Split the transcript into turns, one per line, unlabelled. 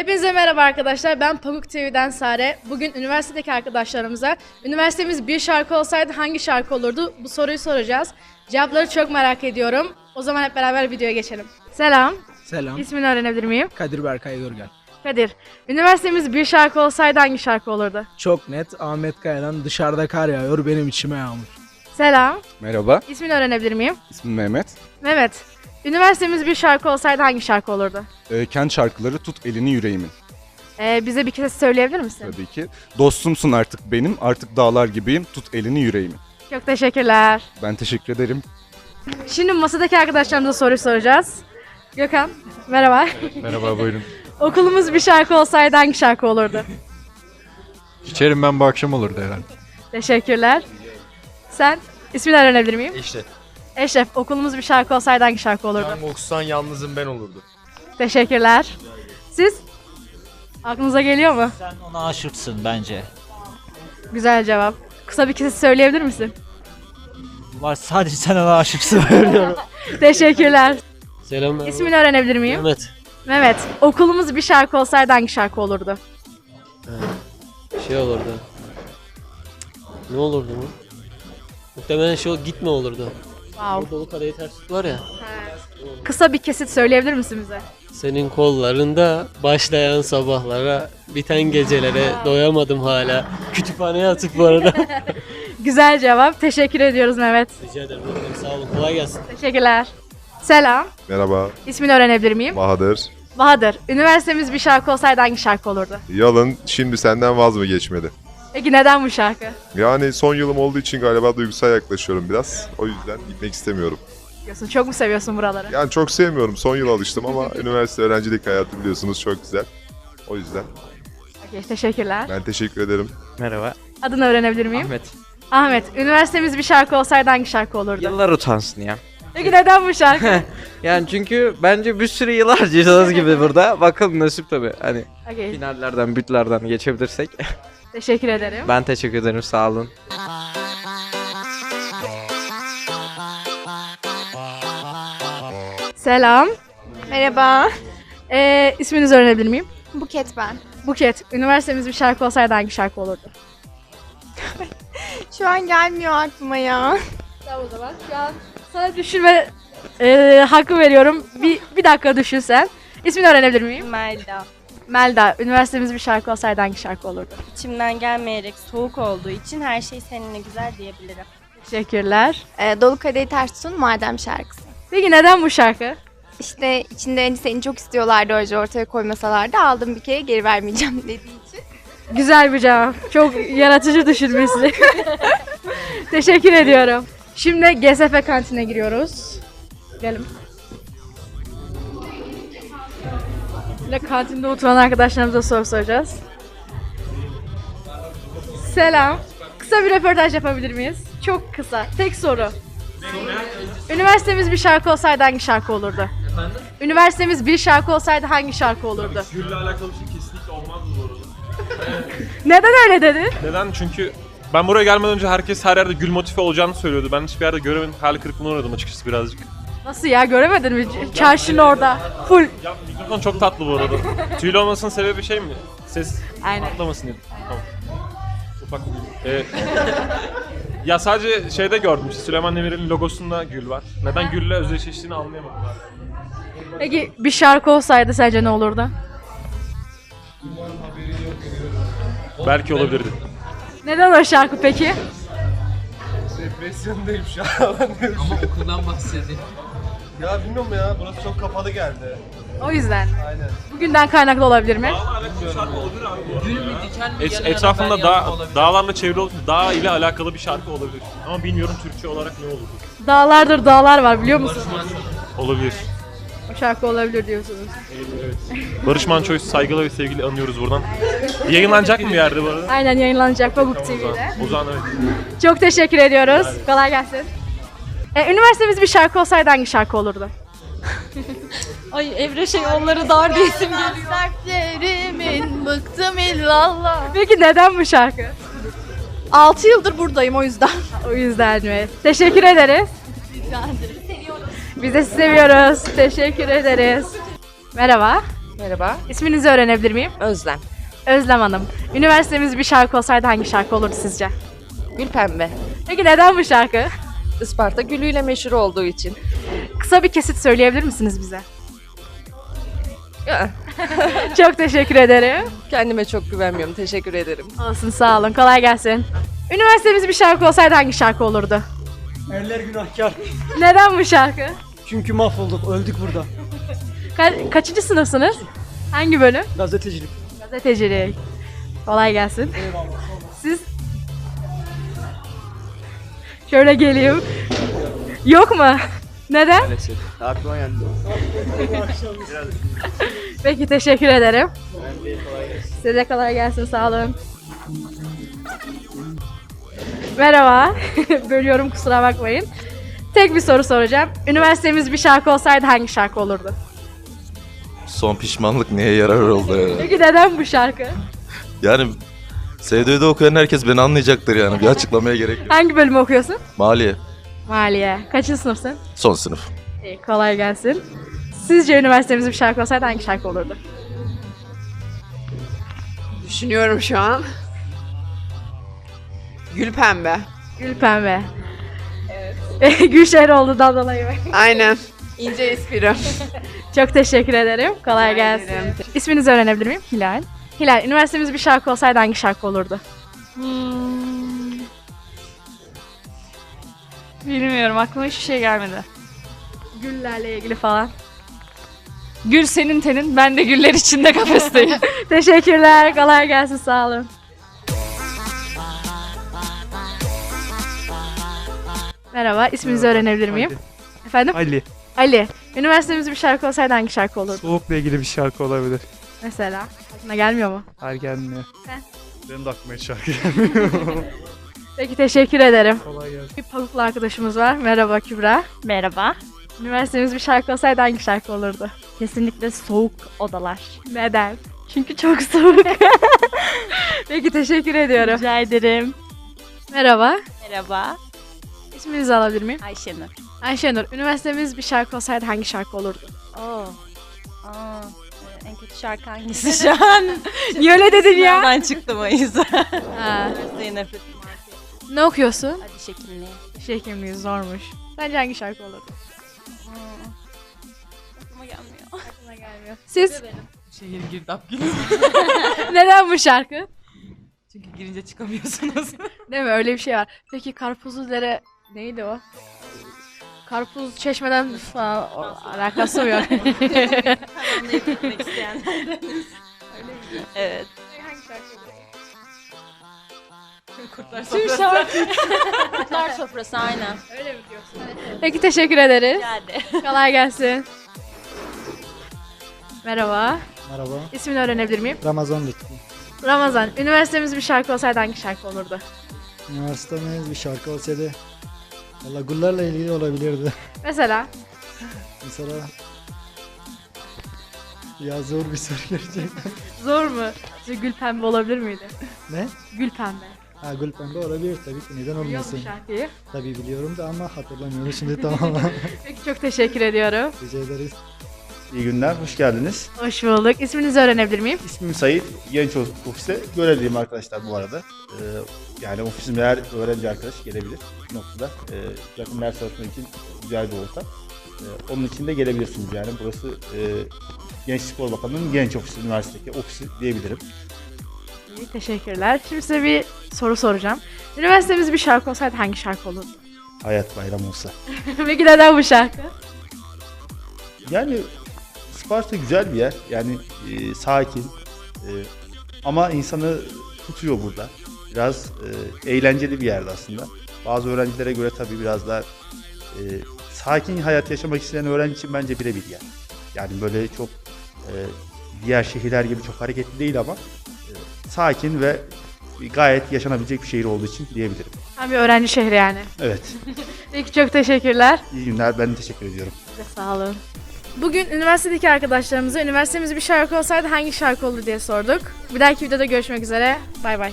Hepinize merhaba arkadaşlar. Ben Pamuk TV'den Sare. Bugün üniversitedeki arkadaşlarımıza üniversitemiz bir şarkı olsaydı hangi şarkı olurdu? Bu soruyu soracağız. Cevapları çok merak ediyorum. O zaman hep beraber videoya geçelim. Selam.
Selam.
İsmini öğrenebilir miyim?
Kadir Berkay Görgel.
Kadir. Üniversitemiz bir şarkı olsaydı hangi şarkı olurdu?
Çok net Ahmet Kaya'dan dışarıda kar yağıyor benim içime yağmur.
Selam.
Merhaba,
İsmini öğrenebilir miyim?
ismim Mehmet.
Mehmet. Üniversitemiz bir şarkı olsaydı hangi şarkı olurdu?
Ee, kent şarkıları Tut Elini Yüreğimin
Ee, bize bir kez söyleyebilir misin?
tabii ki. Dostumsun artık benim, artık dağlar gibiyim, tut elini yüreğimin.
Çok teşekkürler.
Ben teşekkür ederim.
Şimdi masadaki arkadaşlarımıza soru soracağız. Gökhan, merhaba.
Merhaba buyurun.
Okulumuz bir şarkı olsaydı hangi şarkı olurdu?
İçerim ben bu akşam olurdu herhalde.
Teşekkürler. Sen ismini öğrenebilir miyim?
İşte.
Eşref, okulumuz bir şarkı olsaydı hangi şarkı olurdu?
Can Oksan yalnızım ben olurdu.
Teşekkürler. Siz? Aklınıza geliyor mu?
Sen ona aşıksın bence.
Güzel cevap. Kısa bir kesit söyleyebilir misin?
Var sadece sen ona aşıksın söylüyorum.
Teşekkürler.
Selam.
İsmini öğrenebilir miyim?
Mehmet.
Mehmet, okulumuz bir şarkı olsaydı hangi şarkı olurdu?
Şey olurdu. Ne olurdu mu? Muhtemelen ol- gitme olurdu.
Wow.
O dolu kadehi ters tut var ya.
Kısa bir kesit söyleyebilir misin bize?
Senin kollarında başlayan sabahlara, biten gecelere doyamadım hala. Kütüphaneye atıp bu arada.
Güzel cevap. Teşekkür ediyoruz Mehmet.
Rica ederim. Sağ olun. Kolay gelsin.
Teşekkürler. Selam.
Merhaba,
İsmini öğrenebilir miyim?
Bahadır.
Bahadır. Üniversitemiz bir şarkı olsaydı hangi şarkı olurdu?
Yalın şimdi senden vaz mı geçmedi?
Peki neden bu şarkı?
Yani son yılım olduğu için galiba duygusal yaklaşıyorum biraz. O yüzden gitmek istemiyorum.
Diyorsun, çok mu seviyorsun buraları?
Yani çok sevmiyorum. Son yıl alıştım ama üniversite öğrencilik hayatı biliyorsunuz çok güzel. O yüzden
Okey, teşekkürler.
ben teşekkür ederim.
Merhaba.
Adını öğrenebilir miyim?
Ahmet.
Ahmet. Üniversitemiz bir şarkı olsaydı hangi şarkı olurdu?
Yıllar utansın ya.
Peki neden bu şarkı?
Yani çünkü bence bir sürü yıl harcayacağız gibi burada. Bakalım nasip tabii. Hani
Okey,
finallerden, bütlerden geçebilirsek.
Teşekkür ederim.
ben teşekkür ederim. Sağ olun.
Selam.
Merhaba.
Ee, isminizi öğrenebilir miyim?
Buket ben.
Buket. Üniversitemiz bir şarkı olsaydı hangi şarkı olurdu?
Şu an gelmiyor aklıma ya.
Tamam o zaman. Şu an sana düşünme e, hakkı veriyorum. Bir, bir dakika düşün sen. İsmini öğrenebilir miyim?
Melda.
Melda. Üniversitemiz bir şarkı olsaydı hangi şarkı olurdu?
İçimden gelmeyerek soğuk olduğu için her şey seninle güzel diyebilirim.
Teşekkürler.
Ee, Dolu Kadehi Ters Tutun Madem şarkısı.
Peki neden bu şarkı?
İşte içinde hani seni çok istiyorlardı önce ortaya koymasalardı aldım bir kere geri vermeyeceğim dediği için.
Güzel bir cevap. Çok yaratıcı düşünmesi. Teşekkür ediyorum. Şimdi GSF kantine giriyoruz. Gelin. Böyle kantinde oturan arkadaşlarımıza soru soracağız. Selam. Kısa bir röportaj yapabilir miyiz? Çok kısa. Tek soru. Üniversitemiz bir şarkı olsaydı hangi şarkı olurdu? Üniversitemiz bir şarkı olsaydı hangi şarkı olurdu?
Gül'le alakalı bir şey kesinlikle olmaz bu arada.
Neden öyle dedi?
Neden? Çünkü ben buraya gelmeden önce herkes her yerde gül motifi olacağını söylüyordu. Ben hiçbir yerde göremedim. Hayal kırıklığına uğradım açıkçası birazcık.
Nasıl ya göremedin mi? Çarşının orada. Full.
Ya mikrofon çok tatlı bu arada. Tüylü olmasının sebebi şey mi? Ses
Aynen.
patlamasın diye. Tamam. Ufak ee, Ya sadece şeyde gördüm işte Süleyman Demirel'in logosunda gül var. Neden gülle özdeşleştiğini anlayamadım.
Peki bir şarkı olsaydı sence ne olurdu?
Belki olabilirdi.
Neden o şarkı peki?
Depresyondayım şu an. Ama okuldan bahsedin. Ya bilmiyorum ya burası çok kapalı geldi.
O yüzden.
Aynen.
Bugünden kaynaklı olabilir mi?
Et, etrafında dağ, dağlarla çevrili olup dağ ile alakalı bir şarkı olabilir. Ama bilmiyorum Türkçe olarak ne olurdu.
Dağlardır dağlar var biliyor musun?
Olabilir.
O şarkı olabilir diyorsunuz.
Barış Manço'yu saygıyla ve sevgiyle anıyoruz buradan. Yayınlanacak mı bir yerde bu arada?
Aynen yayınlanacak
o
TV'de.
O zaman evet.
Çok teşekkür ediyoruz. Kolay gelsin. E, üniversitemiz bir şarkı olsaydı hangi şarkı olurdu?
Ay Evre şey onları dar diyesim geliyor. Dertlerimin bıktım illallah.
Peki neden bu şarkı?
6 yıldır buradayım o yüzden.
O yüzden mi? Teşekkür ederiz. Biz de sizi seviyoruz. Teşekkür ederiz. Merhaba.
Merhaba.
İsminizi öğrenebilir miyim?
Özlem.
Özlem Hanım. Üniversitemiz bir şarkı olsaydı hangi şarkı olurdu sizce?
Gül pembe.
Peki neden bu şarkı?
Isparta gülüyle meşhur olduğu için.
Kısa bir kesit söyleyebilir misiniz bize?
Ya,
Çok teşekkür ederim.
Kendime çok güvenmiyorum. Teşekkür ederim.
Olsun sağ olun. Kolay gelsin. Üniversitemiz bir şarkı olsaydı hangi şarkı olurdu?
Erler günahkar.
Neden bu şarkı?
Çünkü mahvolduk, öldük burada.
Ka- kaçıncı sınıfsınız? Hangi bölüm?
Gazetecilik.
Gazetecilik. Kolay gelsin. Siz? Şöyle geleyim. Yok mu? Neden?
Aklıma geldi.
Peki teşekkür ederim. Size de kolay gelsin sağ olun. Merhaba. Bölüyorum kusura bakmayın. Tek bir soru soracağım. Üniversitemiz bir şarkı olsaydı hangi şarkı olurdu?
Son pişmanlık neye yarar oldu ya?
Peki neden bu şarkı?
Yani SDV'de okuyan herkes beni anlayacaktır yani. Bir açıklamaya gerek yok.
Hangi bölümü okuyorsun?
Maliye.
Maliye. Kaçıncı sınıfsın?
Son sınıf.
İyi, kolay gelsin. Sizce üniversitemizde bir şarkı olsaydı hangi şarkı olurdu?
Düşünüyorum şu an. Gül pembe.
Gül pembe. Evet. Gülşehir olduğundan dolayı?
Aynen. İnce espri.
Çok teşekkür ederim. Kolay gelsin.
ederim.
İsminizi öğrenebilir miyim? Hilal. Hilal, üniversitemiz bir şarkı olsaydı hangi şarkı olurdu?
Bilmiyorum aklıma hiçbir şey gelmedi.
Güllerle ilgili falan.
Gül senin tenin, ben de güller içinde kafesteyim.
Teşekkürler. Kolay gelsin. Sağ olun. Merhaba, isminizi öğrenebilir miyim? Efendim?
Ali.
Ali. Üniversitemizde bir şarkı olsaydı hangi şarkı olurdu?
Soğukla ilgili bir şarkı olabilir.
Mesela. Aklına gelmiyor mu?
Hayır gelmiyor.
Sen?
Benim de aklıma hiç şarkı gelmiyor.
Peki teşekkür ederim.
Kolay gelsin.
Bir pamuklu arkadaşımız var. Merhaba Kübra.
Merhaba.
Üniversitemiz bir şarkı olsaydı hangi şarkı olurdu?
Kesinlikle soğuk odalar.
Neden? Çünkü çok soğuk. Peki teşekkür ediyorum.
Rica ederim.
Merhaba.
Merhaba.
İsminizi alabilir miyim?
Ayşenur.
Ayşenur. Üniversitemiz bir şarkı olsaydı hangi şarkı olurdu?
Oo. Aa, en kötü şarkı hangisi şu an?
Niye öyle dedin ya?
Sınavdan çıktım o yüzden.
Ha.
Üniversiteye.
Ne okuyorsun?
Hadi şekilli.
Hekimliği zormuş. Sence hangi şarkı olurdu?
Aa, Aklıma gelmiyor.
Aklıma gelmiyor. Siz?
Şehir girdap
Neden bu şarkı?
Çünkü girince çıkamıyorsunuz.
Değil mi? Öyle bir şey var. Peki Karpuzlu Dere neydi o? Karpuz çeşmeden falan o- alakası yok?
İsteyenlerdeniz. Evet.
Kurtlar
Tüm şarkı. Kurtlar sofrası aynen.
Öyle mi diyorsun? Peki teşekkür ederiz.
Geldi.
Kolay gelsin. Merhaba.
Merhaba.
İsmini öğrenebilir miyim?
Ramazan Lütfü.
Ramazan. Üniversitemiz bir şarkı olsaydı hangi şarkı olurdu?
Üniversitemiz bir şarkı olsaydı Valla gullarla ilgili olabilirdi.
Mesela
Mesela ya zor bir soru gerçekten.
zor mu? Sizce Gül Pembe olabilir miydi?
Ne?
Gül Pembe.
Ha Gül Pembe olabilir tabii ki neden
Biliyor
olmasın.
şarkıyı?
Tabii biliyorum da ama hatırlamıyorum şimdi tamam.
Peki çok teşekkür ediyorum.
Rica ederiz.
İyi günler, hoş geldiniz.
Hoş bulduk. İsminizi öğrenebilir miyim?
İsmim Sayit, genç ofiste görevliyim arkadaşlar bu arada. Ee, yani ofisimde her öğrenci arkadaş gelebilir bu noktada. Ee, yakın ders çalışmak için güzel bir ortam. Ee, onun için de gelebilirsiniz yani. Burası e, Genç Spor Bakanlığı'nın genç ofisi, üniversitedeki ofisi diyebilirim.
İyi, teşekkürler. Şimdi size bir soru soracağım. Üniversitemiz bir şarkı olsaydı hangi şarkı olurdu?
Hayat bayram olsa.
Peki neden bu şarkı?
Yani Sparta güzel bir yer. Yani e, sakin. E, ama insanı tutuyor burada. Biraz e, eğlenceli bir yerde aslında. Bazı öğrencilere göre tabii biraz daha e, sakin hayat yaşamak isteyen öğrenci için bence birebir yer. Yani böyle çok e, diğer şehirler gibi çok hareketli değil ama e, sakin ve gayet yaşanabilecek bir şehir olduğu için diyebilirim.
Tam bir öğrenci şehri yani.
Evet.
Peki çok teşekkürler.
İyi günler. Ben de teşekkür ediyorum.
Size sağ olun. Bugün üniversitedeki arkadaşlarımıza üniversitemizde bir şarkı olsaydı hangi şarkı olur diye sorduk. Bir dahaki videoda görüşmek üzere. Bay bay.